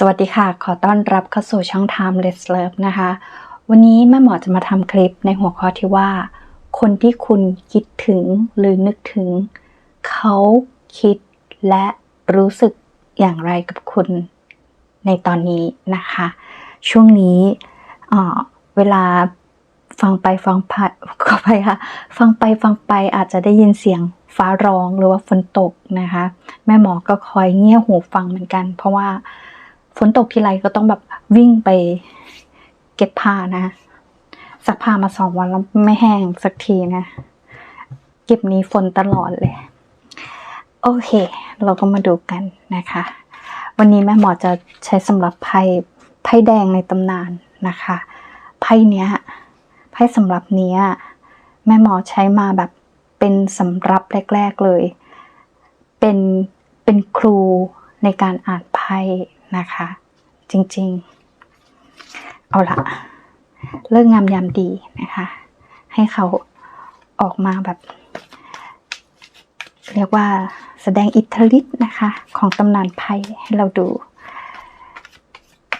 สวัสดีค่ะ ขอต้อนรับเข้าสู่ช่อง Timeless Love นะคะ วันนี้แม่หมอจะมาทำคลิปในหัวข้อที่ว่า คนที่คุณคิดถึงหรือนึกถึง เขาคิดและรู้สึกอย่างไรกับคุณในตอนนี้นะคะ ช่วงนี้เออเวลาฟังไปฟังไปขอไปค่ะ ฟังไปฟังไปอาจจะได้ยินเสียงฟ้าร้องหรือว่าฝนตกนะคะ แม่หมอก็คอยเงี่ยหูฟังเหมือนกัน เพราะว่า ฝนตกทีไรก็ต้องแบบวิ่งไปเก็บผ้านะซักผ้ามาสองวันแล้วไม่แห้งสักทีนะ เก็บนี้ฝนตลอดเลย โอเค เราก็มาดูกันนะคะ วันนี้แม่หมอจะใช้สำหรับไพ่ไพ่แดงในตำนานนะคะไพ่เนี้ยไพ่สำหรับเนี้ยแม่หมอใช้มาแบบเป็นสำรับแรก ๆเลย เป็นเป็นครูในการอ่านไพ่ นะคะ จริงๆ เอาละเลิกงามยามดีนะคะ ให้เขาออกมาแบบ เรียกว่าแสดงอิทธิฤทธิ์นะคะ ของตำนานไพ่ให้เราดู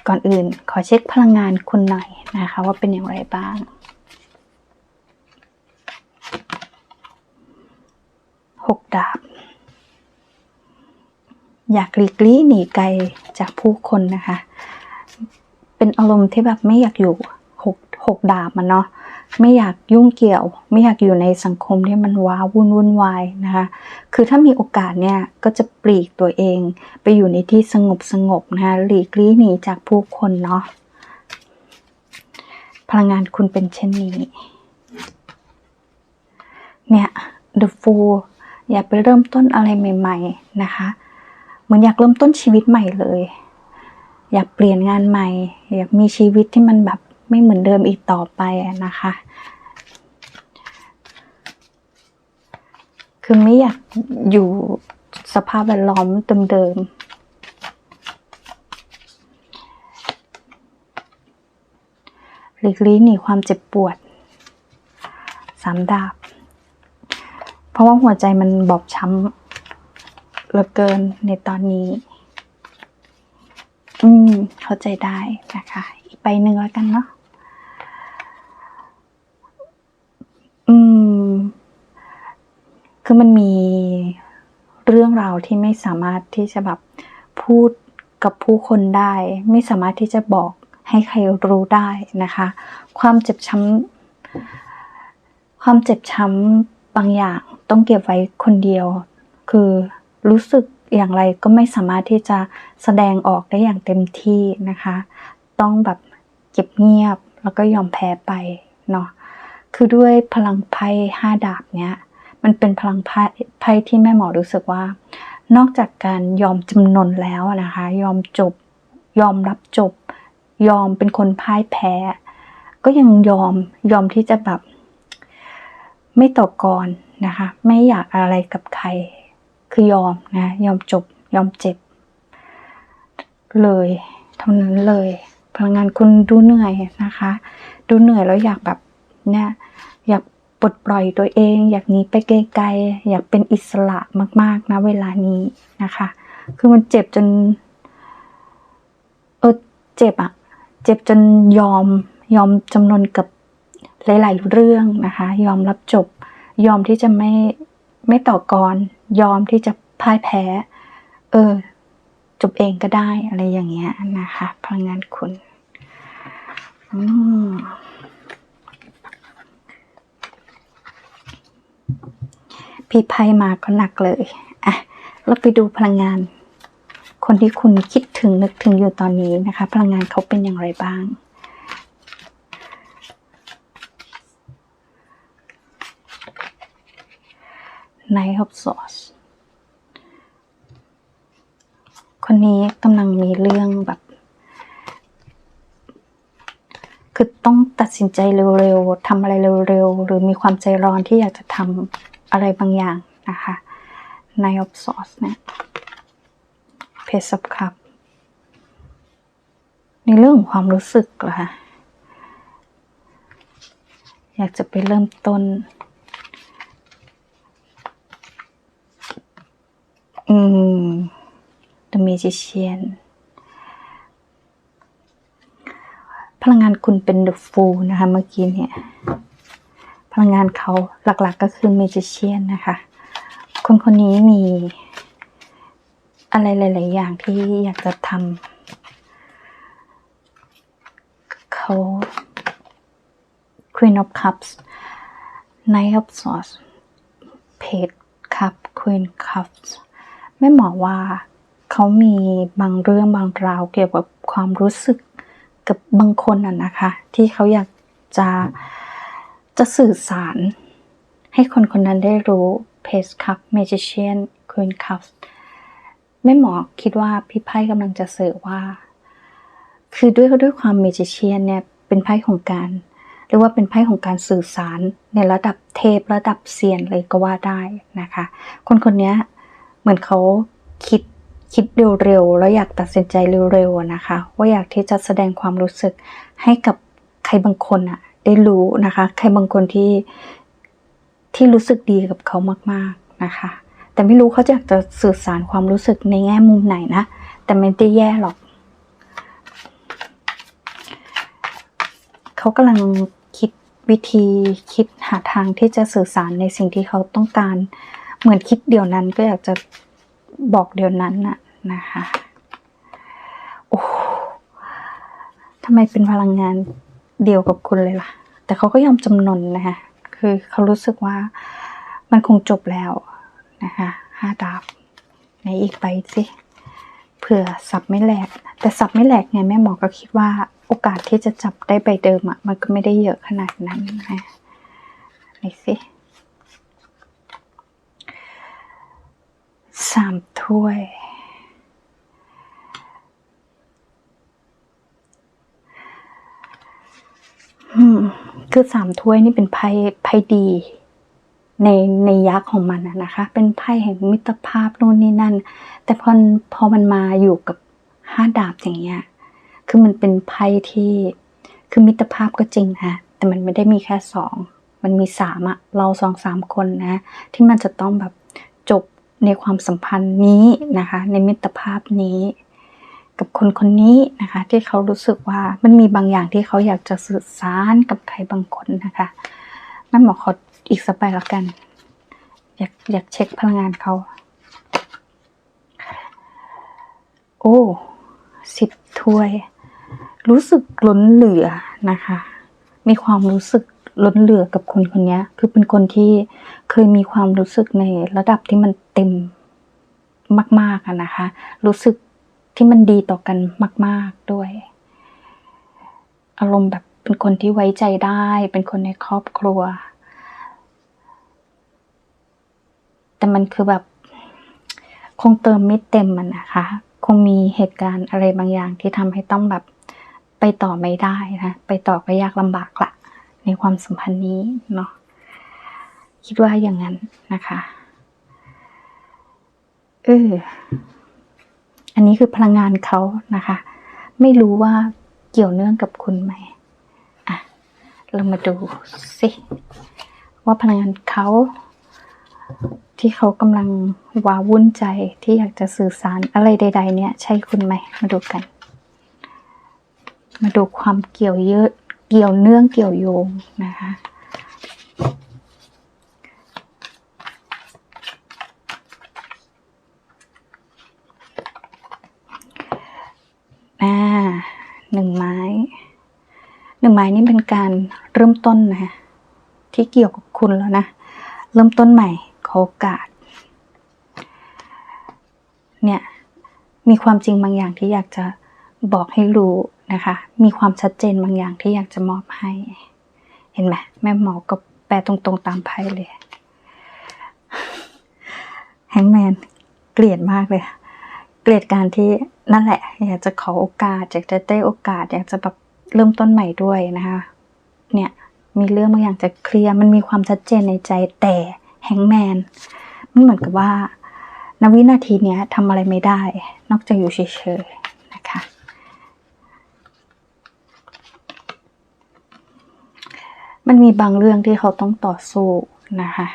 ก่อนอื่นขอเช็คพลังงานคุณหน่อยนะคะ ว่าเป็นอย่างไรบ้างหกดาบ อยากหลีกลี่หนีไกลจากผู้คนนะคะ เป็นอารมณ์ที่แบบไม่อยากอยู่หกหกดาบมันเนาะไม่อยากยุ่งเกี่ยว ไม่อยากอยู่ในสังคมที่มันว้าวุ่นวุ่นวายนะคะ คือถ้ามีโอกาสเนี่ยก็จะปลีกตัวเอง ไปอยู่ในที่สงบสงบนะคะหลีกลี่หนีจากผู้คนเนาะพลังงานคุณเป็นเช่นนี้ เนี่ย The Fool อยากไปเริ่มต้นอะไรใหม่ ๆ นะคะ เหมือนอยากเริ่มต้นชีวิตใหม่เลย อยากเปลี่ยนงานใหม่ อยากมีชีวิตที่มันแบบไม่เหมือนเดิมอีกต่อไปนะคะ คือไม่อยากอยู่สภาพแวดล้อมเดิมๆหลีกลี่หนีความเจ็บปวดสามดาบ เพราะว่าหัวใจมันบอบช้ำ เหลือเกินในตอนนี้ อืม เข้าใจได้นะคะ อีกใบหนึ่งแล้วกันเนาะอืม คือมันมีเรื่องราวที่ไม่สามารถที่จะแบบพูดกับผู้คนได้ ไม่สามารถที่จะบอกให้ใครรู้ได้นะคะ ความเจ็บช้ำความเจ็บช้ำบางอย่างต้องเก็บไว้คนเดียว คือ รู้สึกอย่างไรก็ไม่สามารถที่จะแสดงออกได้อย่างเต็มที่นะคะ ต้องแบบเก็บเงียบแล้วก็ยอมแพ้ไปเนาะคือด้วยพลังไพ่ห้าดาบเนี้ยมันเป็นพลังไพ่ไพ่ที่แม่หมอรู้สึกว่า นอกจากการยอมจำนนแล้วนะคะ ยอมจบ ยอมรับจบ ยอมเป็นคนพ่ายแพ้ ก็ยังยอมยอมที่จะแบบ ไม่ต่อกรนะคะ ไม่อยากอะไรกับใคร คือยอมนะ ยอมจบ ยอมเจ็บ เลยเท่านั้นเลย พลังงานคุณดูเหนื่อยนะคะ ดูเหนื่อยแล้วอยากแบบเนี่ยอยากปลดปล่อยตัวเอง อยากหนีไปไกลๆอยากเป็นอิสระมากๆนะเวลานี้นะคะ คือมันเจ็บจน เออเจ็บอะเจ็บจนยอมยอมจำนนกับหลาย ๆ เรื่องนะคะ ยอมรับจบ ยอมที่จะไม่ ไม่ต่อกรยอมที่จะพ่ายแพ้ เออ จบเองก็ได้อะไรอย่างเงี้ยนะคะพลังงานคุณอืมพี่ไพ่มาก็หนักเลยอะเราไปดูพลังงาน คนที่คุณคิดถึงนึกถึงอยู่ตอนนี้นะคะ พลังงานเขาเป็นอย่างไรบ้าง Knight of Swords คนนี้กำลังมีเรื่องแบบ คือต้องตัดสินใจเร็วๆทำอะไรเร็วๆ หรือมีความใจร้อนที่อยากจะทำอะไรบางอย่างนะคะ Knight of Swords เนี่ย Page of Cup ในเรื่องของความรู้สึกเหรอคะอยากจะไปเริ่มต้น อืม The Magician พลังงานคุณเป็น The Fool นะคะเมื่อกี้เนี่ย พลังงานเขาหลักๆก็คือ Magician นะคะ คนคนนี้มีอะไรหลาย ๆ อย่างที่อยากจะทำเขา Queen of Cups Knight of Swords Page Cup Queen Cups แม่หมอว่าเขามีบางเรื่องบางราวเกี่ยวกับความรู้สึกกับบางคนอะนะคะ ที่เขาอยากจะจะสื่อสาร ให้คนคนนั้นได้รู้ Page Cup Magician Queen Cups แม่หมอคิดว่าพี่ไพ่กำลังจะสื่อว่า คือด้วยด้วยความ Magician เนี่ยเป็นไพ่ของการเรียกว่าเป็นไพ่ของการสื่อสารในระดับเทพระดับเซียนเลยก็ว่าได้นะคะ คนคนนี้ มือนเขาคิดคิดเร็วๆ แล้วอยากตัดสินใจเร็วๆนะคะ ว่าอยากที่จะแสดงความรู้สึกให้กับใครบางคนอะได้รู้นะคะ ใครบางคนที่ที่รู้สึกดีกับเขามากๆนะคะ แต่ไม่รู้เขาจะอยากจะสื่อสารความรู้สึกในแง่มุมไหนนะ แต่ไม่ได้แย่หรอก เขากำลังคิดวิธีคิดหาทางที่จะสื่อสารในสิ่งที่เขาต้องการ เหมือนคิดเดี๋ยวนั้นก็อยากจะบอกเดี๋ยวนั้นน่ะนะคะโอ้ทำไมเป็นพลังงานเดียวกับคุณเลยล่ะ แต่เขาก็ยอมจำนนนะคะคือเขารู้สึกว่ามันคงจบแล้วนะคะห้าดาบในอีกใบสิเผื่อสับไม่แหลก แต่สับไม่แหลกไงแม่หมอก็คิดว่าโอกาสที่จะจับได้ใบเดิมอะ่ะมันก็ไม่ได้เยอะขนาดนั้นนะไหนสิ สามถ้วย อืม คือสามถ้วยนี่เป็นไพ่ไพ่ดี ในในยักษ์ของมันนะคะ เป็นไพ่แห่งมิตรภาพนู่นนี่นั่น แต่พอพอมันมาอยู่กับห้าดาบอย่างเงี้ย คือมันเป็นไพ่ที่ คือมิตรภาพก็จริงนะแต่มันไม่ได้มีแค่สอง มันมีสามอะเราสองสามคนนะ ที่มันจะต้องแบบ ในความสัมพันธ์นี้นะคะ ในมิตรภาพนี้ กับคนคนนี้นะคะ ที่เขารู้สึกว่ามันมีบางอย่างที่เขาอยากจะสื่อสารกับใครบางคนนะคะนั่นหมอขออีกสักใบละกัน อยากอยากเช็คพลังงานเขาโอ้สิบถ้วย รู้สึกล้นเหลือนะคะ มีความรู้สึก ล้นเหลือกับคนคนนี้คือเป็นคนที่เคยมีความรู้สึกในระดับที่มันเต็มมากๆอะนะคะ รู้สึกที่มันดีต่อกันมาก ๆด้วย อารมณ์แบบเป็นคนที่ไว้ใจได้ เป็นคนในครอบครัว แต่มันคือแบบคงเติมไม่เต็มมันนะคะ คงมีเหตุการณ์อะไรบางอย่างที่ทำให้ต้องแบบไปต่อไม่ได้นะ ไปต่อก็ยากลำบากละ ในความสัมพันธ์นี้เนาะคิดว่าอย่างนั้นนะคะเอออันนี้คือพลังงานเขานะคะ ไม่รู้ว่าเกี่ยวเนื่องกับคุณไหมอะเรามาดูสิว่าพลังงานเขาที่เขากำลังว้าวุ่นใจที่อยากจะสื่อสารอะไรใด ๆ เนี่ย ใช่คุณไหม มาดูกัน มาดูความเกี่ยวเยอะ เกี่ยวเนื่องเกี่ยวโยงนะคะหนึ่งไม้ หนึ่งไม้นี่เป็นการเริ่มต้นนะที่เกี่ยวกับคุณแล้วนะ เริ่มต้นใหม่ขอโอกาส เนี่ย มีความจริงบางอย่างที่อยากจะบอกให้รู้ นะคะ มีความชัดเจนบางอย่างที่อยากจะมอบให้ เห็นไหมแม่หมอก็แปลตรงๆตามไพ่เลยแฮงแมนเกลียดมากเลย เกลียดการที่นั่นแหละ อยากจะขอโอกาสอยากจะได้โอกาส อยากจะแบบเริ่มต้นใหม่ด้วยนะคะ เนี่ยมีเรื่องบางอย่างจะเคลียร์มันมีความชัดเจนในใจแต่แฮงแมนมันเหมือนกับว่าณวินาทีเนี้ยทำอะไรไม่ได้ นอกจากอยู่เฉยๆนะคะ มันมีบางเรื่องที่เขาต้องต่อสู้นะคะ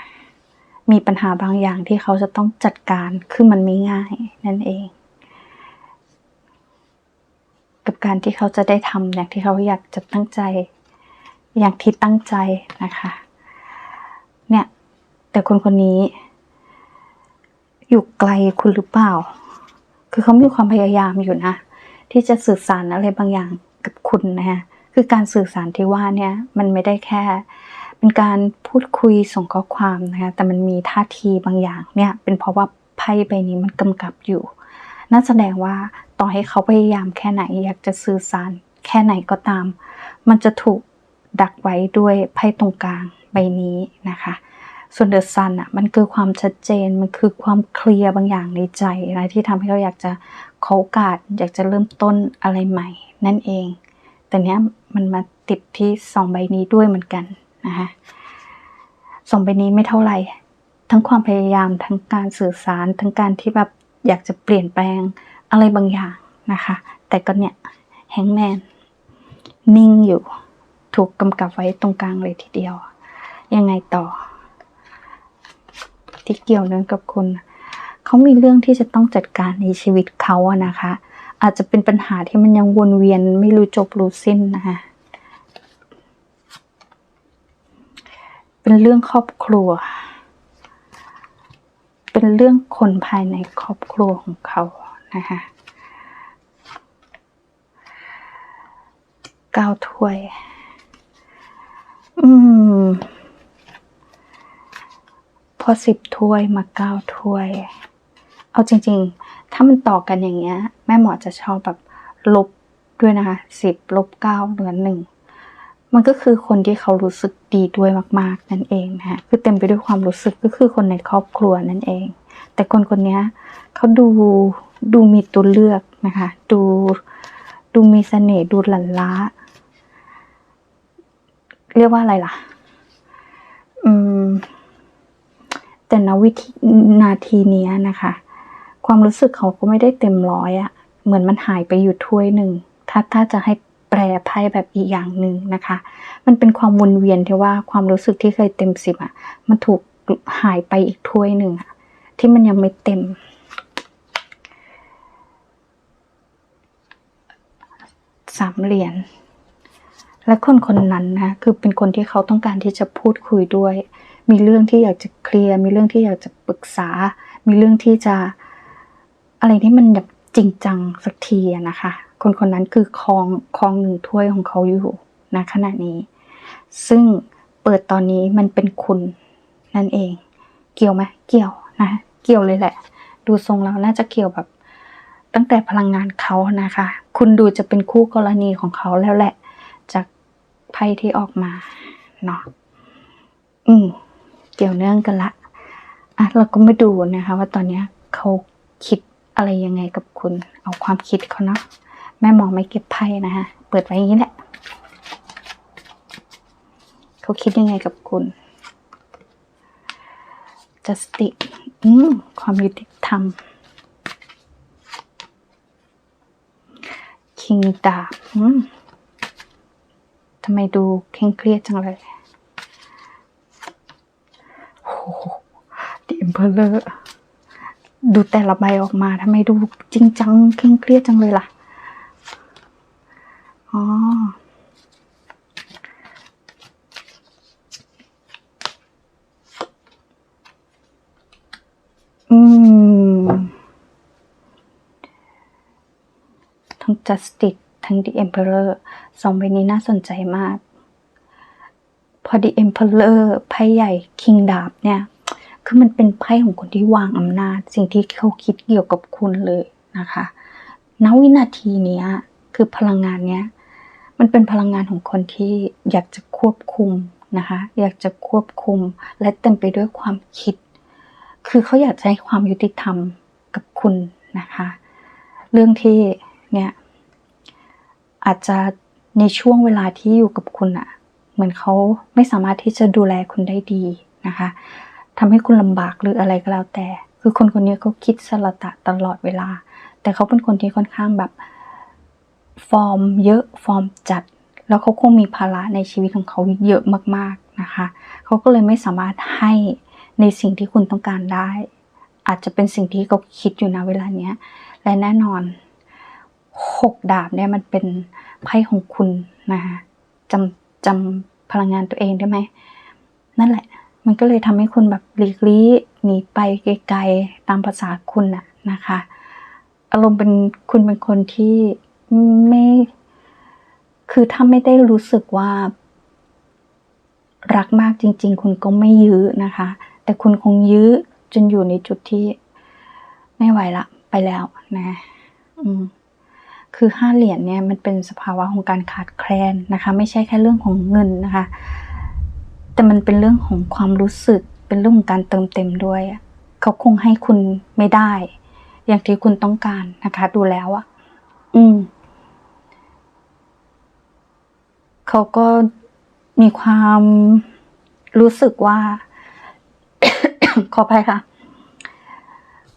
มีปัญหาบางอย่างที่เขาจะต้องจัดการ คือมันไม่ง่ายนั่นเอง กับการที่เขาจะได้ทำอย่างที่เขาอยากจะตั้งใจ อย่างที่ตั้งใจนะคะ เนี่ย แต่คนคนนี้ อยู่ไกลคุณหรือเปล่า คือเขามีความพยายามอยู่นะ ที่จะสื่อสารอะไรบางอย่างกับคุณนะฮะ คือการสื่อสารที่ว่าเนี่ยมันไม่ได้แค่เป็นการพูดคุยส่งข้อความนะคะแต่มันมีท่าทีบางอย่างเนี่ยเป็นเพราะว่าไพ่ใบนี้มันกำกับอยู่นั่นแสดงว่าต่อให้เขาพยายามแค่ไหนอยากจะสื่อสารแค่ไหนก็ตาม มันจะถูกดักไว้ด้วยไพ่ตรงกลางใบนี้นะคะ ส่วนเดอะซันอะมันคือความชัดเจนมันคือความเคลียร์บางอย่างในใจนะที่ทำให้เราอยากจะขอโอกาสอยากจะเริ่มต้นอะไรใหม่ นั่นเอง แต่เนี้ยมันมาติดที่สองใบนี้ด้วยเหมือนกันนะคะสองใบนี้ไม่เท่าไหร่ทั้งความพยายามทั้งการสื่อสารทั้งการที่แบบอยากจะเปลี่ยนแปลงอะไรบางอย่างนะคะ แต่ก็เนี่ยแฮงแมนนิ่งอยู่ถูกกำกับไว้ตรงกลางเลยทีเดียว ยังไงต่อ ที่เกี่ยวเนื่องกับคุณ เขามีเรื่องที่จะต้องจัดการในชีวิตเขาอะนะคะ อาจจะเป็นปัญหาที่มันยังวนเวียนไม่รู้จบรู้สิ้นนะคะเป็นเรื่องครอบครัว เป็นเรื่องคนภายในครอบครัวของเขานะคะก้าถ้วย อืม พอสิบถ้วยมาเก้าถ้วย เอาจริง ๆ ถ้ามันต่อกันอย่างเงี้ย แม่หมอจะชอบแบบลบด้วยนะคะสิบลบเก้าเหลือหนึ่งมันก็คือคนที่เขารู้สึกดีด้วยมาก ๆ นั่นเองนะคะคือเต็มไปด้วยความรู้สึกก็คือคนในครอบครัวนั่นเอง แต่คนคนนี้เขาดูดูมีตัวเลือกนะคะดูดูมีเสน่ห์ดูหลั่นล้า เรียกว่าอะไรล่ะ อืม แต่ณวิธีนาทีนี้นะคะ ความรู้สึกเขาก็ไม่ได้เต็มร้อยอะเหมือนมันหายไปอยู่ถ้วยหนึ่งถ้าถ้าจะให้แปลไพ่แบบอีกอย่างหนึ่งนะคะ มันเป็นความวนเวียนที่ว่าความรู้สึกที่เคยเต็มสิบอะมันถูกหายไปอีกถ้วยหนึ่งอะที่มันยังไม่เต็ม สามเหรียญและคนคนนั้นนะคือเป็นคนที่เขาต้องการที่จะพูดคุยด้วย มีเรื่องที่อยากจะเคลียร์ มีเรื่องที่อยากจะปรึกษา มีเรื่องที่จะ อะไรที่มันแบบจริงจังสักทีนะคะ คนคนนั้นคือคลองคลองหนึ่งถ้วยของเขาอยู่นะขณะนี้ ซึ่งเปิดตอนนี้มันเป็นคุณนั่นเอง เกี่ยวไหมเกี่ยวนะเกี่ยวเลยแหละ ดูทรงแล้วน่าจะเกี่ยวแบบตั้งแต่พลังงานเขานะคะ คุณดูจะเป็นคู่กรณีของเขาแล้วแหละ จากไพ่ที่ออกมาเนาะอืมเกี่ยวเนื่องกันละอะเราก็มาดูนะคะ ว่าตอนเนี้ยเขาคิด อะไรยังไงกับคุณ เอาความคิดเขาเนาะแม่มองไม่เก็บไพ่นะคะเปิดไว้อย่างนี้แหละ เขาคิดยังไงกับคุณ justice อืมความยุติธรรมคิงดาบอืมทำไมดูเคร่งเครียดจังเลยโอ้โหดิมเพลเลอร์ ดูแต่ละใบออกมาทำไมดูจริงจังเคร่งเครียดจังเลยล่ะ อ๋อ อืม ทั้ง Justice ทั้ง The Emperor สองใบนี้น่าสนใจมาก พอ The Emperor ไพ่ใหญ่ King ดาบเนี่ย คือมันเป็นไพ่ของคนที่วางอำนาจ สิ่งที่เขาคิดเกี่ยวกับคุณเลยนะคะณวินาทีเนี้ยคือพลังงานเนี้ยมันเป็นพลังงานของคนที่อยากจะควบคุมนะคะอยากจะควบคุมและเต็มไปด้วยความคิด คือเขาอยากให้ความยุติธรรมกับคุณนะคะ เรื่องที่เนี่ยอาจจะในช่วงเวลาที่อยู่กับคุณอะเหมือนเขาไม่สามารถที่จะดูแลคุณได้ดีนะคะ ทำให้คุณลำบากหรืออะไรก็แล้วแต่ คือคนคนนี้เขาคิดสละตะตลอดเวลา แต่เขาเป็นคนที่ค่อนข้างแบบ ฟอร์มเยอะฟอร์มจัด แล้วเขาคงมีภาระในชีวิตของเขาเยอะมากๆนะคะเขาก็เลยไม่สามารถให้ในสิ่งที่คุณต้องการได้ อาจจะเป็นสิ่งที่เขาคิดอยู่นะเวลาเนี้ยและแน่นอนหกดาบเนี่ยมันเป็นไพ่ของคุณนะคะจำจำพลังงานตัวเองได้ไหมนั่นแหละ มันก็เลยทำให้คุณแบบหลีกลี่หนีไปไกลๆตามภาษาคุณน่ะนะคะ อารมณ์เป็นคุณเป็นคนที่ไม่ คือถ้าไม่ได้รู้สึกว่า รักมากจริง ๆ คุณก็ไม่ยื้อนะคะ แต่คุณคงยื้อจนอยู่ในจุดที่ไม่ไหวละ ไปแล้วนะอืมคือห้าเหรียญเนี่ยมันเป็นสภาวะของการขาดแคลนนะคะ ไม่ใช่แค่เรื่องของเงินนะคะ แต่มันเป็นเรื่องของความรู้สึก เป็นเรื่องของการเติมเต็มด้วย เขาคงให้คุณไม่ได้ อย่างที่คุณต้องการนะคะ ดูแล้วอะอืม เขาก็มีความรู้สึกว่า ขออภัยค่ะ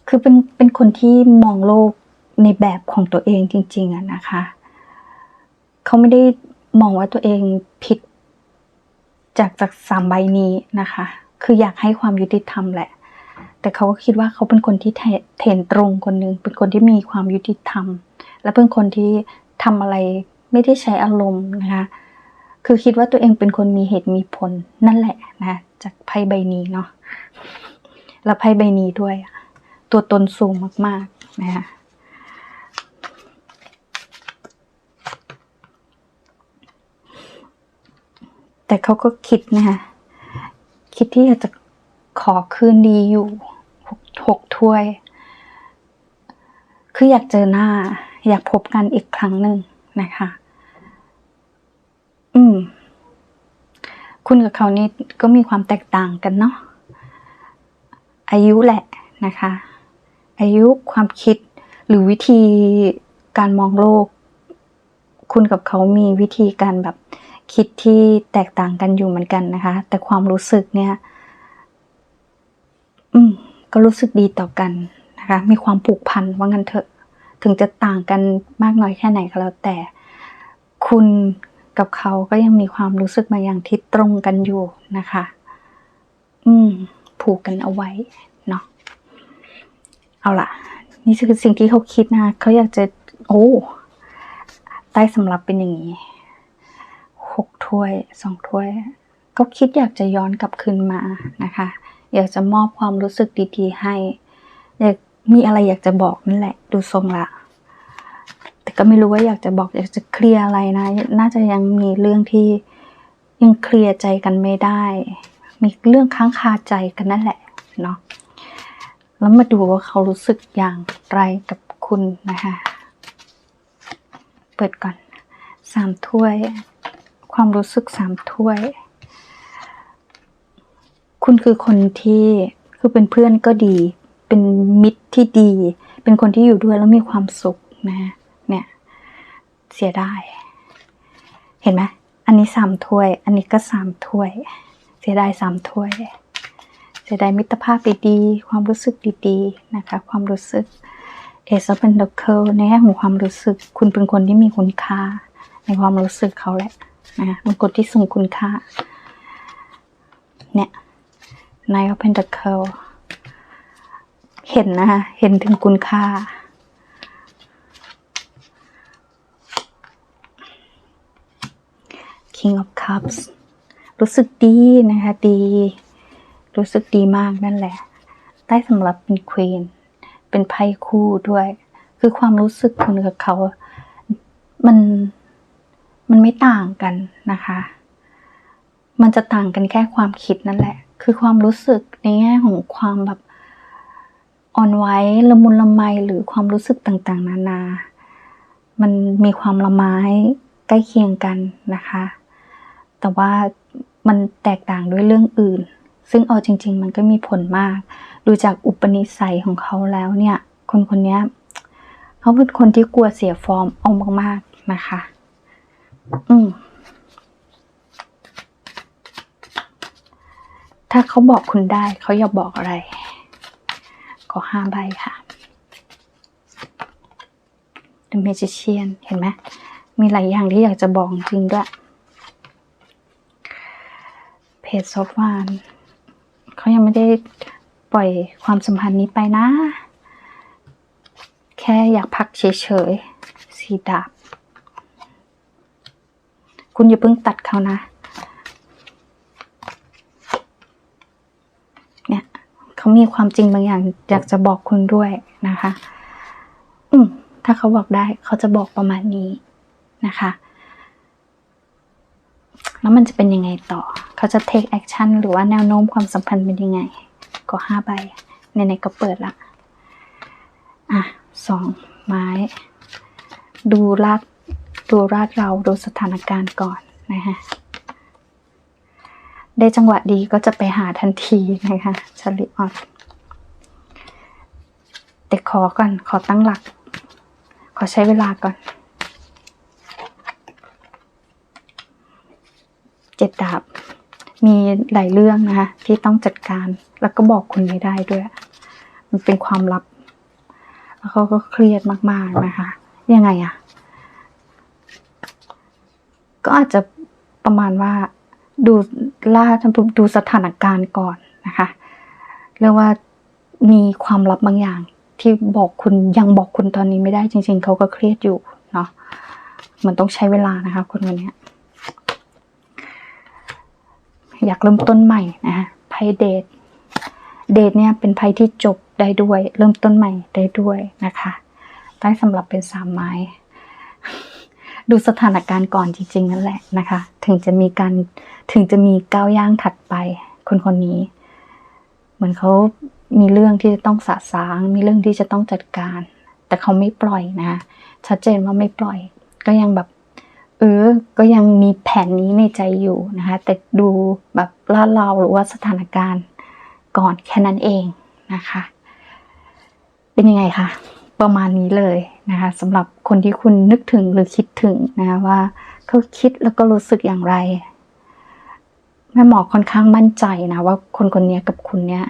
คือเป็นเป็นคนที่มองโลกในแบบของตัวเองจริง ๆอะนะคะ เขาไม่ได้มองว่าตัวเองผิด จากจากสามใบนี้นะคะ คืออยากให้ความยุติธรรมแหละ แต่เขาก็คิดว่าเขาเป็นคนที่เทนตรงคนหนึ่งเป็นคนที่มีความยุติธรรม และเป็นคนที่ทำอะไรไม่ได้ใช้อารมณ์นะคะ คือคิดว่าตัวเองเป็นคนมีเหตุมีผลนั่นแหละนะ จากไพ่ใบนี้เนาะ แล้วไพ่ใบนี้ด้วย ตัวตนสูงมากๆนะคะ แต่เขาก็คิดนะคะคิดที่อยากจะขอคืนดีอยู่หกหกถ้วย คืออยากเจอหน้า อยากพบกันอีกครั้งหนึ่งนะคะ อืม คุณกับเขานี่ก็มีความแตกต่างกันเนาะอายุแหละนะคะ อายุความคิดหรือวิธีการมองโลก คุณกับเขามีวิธีการแบบ คิดที่แตกต่างกันอยู่เหมือนกันนะคะ แต่ความรู้สึกเนี่ย อืม ก็รู้สึกดีต่อกันนะคะ มีความผูกพันว่างั้นเถอะ ถึงจะต่างกันมากน้อยแค่ไหนก็แล้วแต่ คุณกับเขาก็ยังมีความรู้สึกบางอย่างที่ตรงกันอยู่นะคะ อืม ผูกกันเอาไว้เนาะ เอาล่ะ นี่คือสิ่งที่เขาคิดนะ เขาอยากจะ โอ้ ใต้สำรับเป็นอย่างนี้ ถ้วยสองถ้วย ก็คิดอยากจะย้อนกลับคืนมานะคะ อยากจะมอบความรู้สึกดีๆ ให้ อยากมีอะไรอยากจะบอกนั่นแหละ ดูทรงละ แต่ก็ไม่รู้ว่าอยากจะบอกอยากจะเคลียร์อะไรนะ น่าจะยังมีเรื่องที่ยังเคลียร์ใจกันไม่ได้ มีเรื่องค้างคาใจกันนั่นแหละเนาะแล้วมาดูว่าเขารู้สึกอย่างไรกับคุณนะคะ เปิดก่อนสามถ้วย ความรู้สึกสามถ้วย คุณคือคนที่คือเป็นเพื่อนก็ดี เป็นมิตรที่ดี เป็นคนที่อยู่ด้วยแล้วมีความสุขนะเนี่ย เสียดายเห็นไหมอันนี้สามถ้วย อันนี้ก็สามถ้วย เสียดายสามถ้วย เสียดายมิตรภาพดีๆ ความรู้สึกดีๆ นะคะ ความรู้สึกเอซเป็นดับเคิลในแง่ของความรู้สึก คุณเป็นคนที่มีคุณค่า ในความรู้สึกเขาแหละ นะเป็นคนที่ทรงคุณค่า เนี่ย Nine of Pentacles เห็นนะคะ เห็นถึงคุณค่า King of Cups รู้สึกดีนะคะ ดี รู้สึกดีมากนั่นแหละได้สำหรับเป็นควีนเป็นไพ่คู่ด้วย คือความรู้สึกคุณกับเขา มัน มันไม่ต่างกันนะคะ มันจะต่างกันแค่ความคิดนั่นแหละ คือความรู้สึกในแง่ของความแบบอ่อนไหวละมุนละไมหรือความรู้สึกต่างๆ นานา มันมีความละไม้ใกล้เคียงกันนะคะ แต่ว่ามันแตกต่างด้วยเรื่องอื่น ซึ่งเอาจริง ๆ มันก็มีผลมาก ดูจากอุปนิสัยของเขาแล้วเนี่ย คนคนนี้เขาเป็นคนที่กลัวเสียฟอร์มเอามากๆนะคะ อืม ถ้าเขาบอกคุณได้ เขาอยากบอกอะไรขอห้าใบค่ะ The Magician เห็นไหม มีหลายอย่างที่อยากจะบอกจริงด้วย เพจซอฟวานเขายังไม่ได้ปล่อยความสัมพันธ์นี้ไปนะ แค่อยากพักเฉยๆสีดาบ คุณอย่าเพิ่งตัดเขานะ เนี่ยเขามีความจริงบางอย่าง อยากจะบอกคุณด้วยนะคะ อืมถ้าเขาบอกได้เขาจะบอกประมาณนี้นะคะ แล้วมันจะเป็นยังไงต่อ เขาจะ take action หรือว่าแนวโน้มความสัมพันธ์เป็นยังไง ก็ห้าใบในในก็เปิดละ อะสองไม้ ดูลาด ดูลาดเราดูสถานการณ์ก่อนนะคะได้จังหวะดีก็จะไปหาทันทีนะคะชลิออตแต่ขอก่อนขอตั้งหลัก ขอใช้เวลาก่อนเจ็ดดาบมีหลายเรื่องนะคะที่ต้องจัดการแล้วก็บอกคุณไม่ได้ด้วย มันเป็นความลับ แล้วเขาก็เครียดมากๆนะคะ ยังไงอะ ก็อาจจะประมาณว่าดูล่าดูสถานการณ์ก่อนนะคะเรียกว่ามีความลับบางอย่างที่บอกคุณยังบอกคุณตอนนี้ไม่ได้จริง ๆเขาก็เครียดอยู่เนาะมันต้องใช้เวลานะคะคนคนนี้อยากเริ่มต้นใหม่นะคะไพ่เดทเดทเนี่ยเป็นไพ่ที่จบได้ด้วย เริ่มต้นใหม่ได้ด้วยนะคะ ได้สำหรับเป็นสามไม้ ดูสถานการณ์ก่อนจริง ๆ นั่นแหละนะคะ ถึงจะมีการถึงจะมีก้าวย่างถัดไป คนคนนี้ เหมือนเขามีเรื่องที่จะต้องสะสาง มีเรื่องที่จะต้องจัดการ แต่เขาไม่ปล่อยนะ ชัดเจนว่าไม่ปล่อย ก็ยังแบบ เออ ก็ยังมีแผนนี้ในใจอยู่นะคะ แต่ดูแบบลาดเราหรือว่าสถานการณ์ก่อนแค่นั้นเองนะคะ เป็นยังไงคะ ประมาณนี้เลย นะคะสำหรับคนที่คุณนึกถึงหรือคิดถึงนะคะว่าเขาคิดแล้วก็รู้สึกอย่างไรแม่หมอค่อนข้างมั่นใจนะว่าคนคนนี้กับคุณเนี่ย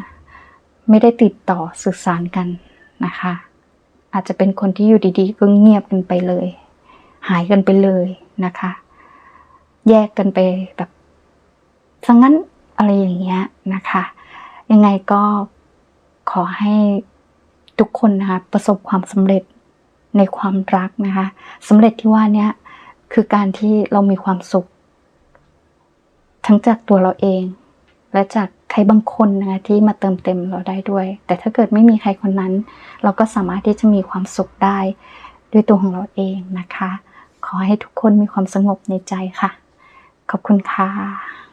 ไม่ได้ติดต่อสื่อสารกันนะคะ อาจจะเป็นคนที่อยู่ดีๆ ก็เงียบกันไปเลย หายกันไปเลยนะคะ แยกกันไปแบบสังงั้นอะไรอย่างเงี้ยนะคะ ยังไงก็ขอให้ทุกคนนะคะประสบความสำเร็จ ในความรักนะคะสำเร็จที่ว่านี้คือการที่เรามีความสุข ทั้งจากตัวเราเอง และจากใครบางคนนะคะที่มาเติมเต็มเราได้ด้วย แต่ถ้าเกิดไม่มีใครคนนั้น เราก็สามารถที่จะมีความสุขได้ด้วยตัวของเราเองนะคะ ขอให้ทุกคนมีความสงบในใจค่ะ ขอบคุณค่ะ